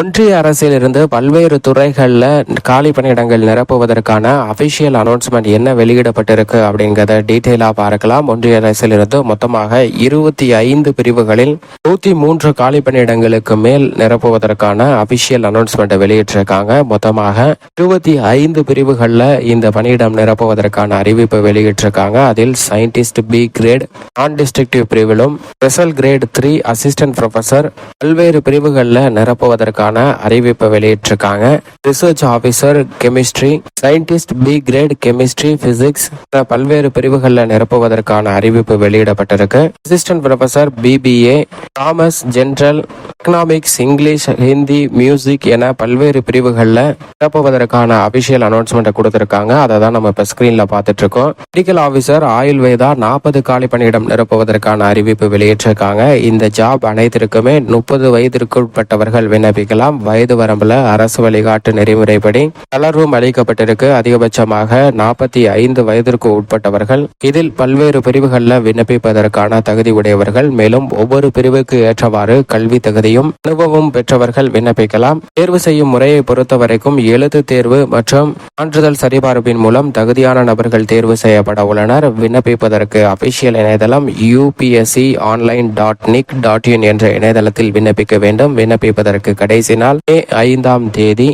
ஒன்றிய அரசிலிருந்து பல்வேறு துறைகளில் காலி பணியிடங்கள் நிரப்புவதற்கான அபிஷியல் அனௌன்ஸ்மெண்ட் என்ன வெளியிடப்பட்டிருக்கு அப்படிங்கிறத டீட்டெயிலாக பார்க்கலாம். ஒன்றிய அரசிலிருந்து மொத்தமாக இருபத்தி ஐந்து பிரிவுகளில் நூற்றி மூன்று காலி பணியிடங்களுக்கு மேல் நிரப்புவதற்கான அபிஷியல் அனௌன்ஸ்மெண்ட்டை வெளியிட்டிருக்காங்க. மொத்தமாக இருபத்தி ஐந்து பிரிவுகளில் இந்த பணியிடம் நிரப்புவதற்கான அறிவிப்பை வெளியிட்டிருக்காங்க. அதில் சயின்டிஸ்ட் பி கிரேட் நான் டிஸ்ட்ரிக்டிவ் பிரிவிலும் special grade three assistant professor பல்வேறு பிரிவுகளில் நிரப்புவதற்கு நிரப்புவதற்கான அறிவிப்பை வெளியிட்டிருக்காங்க. Research officer chemistry scientist B grade chemistry physics பல்வேறு பிரிவுகளில் நிரப்புவதற்கான அறிவிப்பு வெளியிடப்பட்டிருக்கு. Assistant professor BBA Thomas general economics English Hindi music என பல்வேறு பிரிவுகளில் நிரப்புவதற்கான அபிஷியல் அனௌன்ஸ்மெண்ட்டை கொடுத்துருக்காங்க. அதை தான் நம்ம இப்போ ஸ்க்ரீனில் பார்த்துட்டு இருக்கோம் மெடிக்கல் ஆஃபீஸர் ஆயுர்வேதா நாற்பது காலி பணியிடம் நிரப்புவதற்கான அறிவிப்பு வெளியிட்டிருக்காங்க. இந்த ஜாப் அனைத்திற்குமே முப்பது வயதிற்குட்பட்டவர்கள் விண்ணப்பிக்கலாம். வயது வரம்புல அரசு வழிகாட்டு நெறிமுறைப்படி தளர்வும் அளிக்கப்பட்டிருக்கு. அதிகபட்சமாக நாற்பத்தி ஐந்து வயதிற்கு உட்பட்டவர்கள் இதில் பல்வேறு பிரிவுகளில் விண்ணப்பிப்பதற்கான தகுதி உடையவர்கள். மேலும் ஒவ்வொரு பிரிவுக்கு ஏற்றவாறு கல்வி தகுதி செய்யும் அனுபவம் பெற்றவர்கள் விண்ணப்பிக்கலாம். தேர்வு செய்யும் முறையை பொறுத்தவரைக்கும் எழுத்து தேர்வு மற்றும் சான்றிதழ் சரிபார்ப்பின் மூலம் தகுதியான நபர்கள் தேர்வு செய்யப்பட உள்ளனர். விண்ணப்பிப்பதற்கு அபிஷியல் இணையதளம் UPSC online dot nic dot in என்ற இணையதளத்தில் விண்ணப்பிக்க வேண்டும். விண்ணப்பிப்பதற்கு கடைசி நாள் மே ஐந்தாம் தேதி.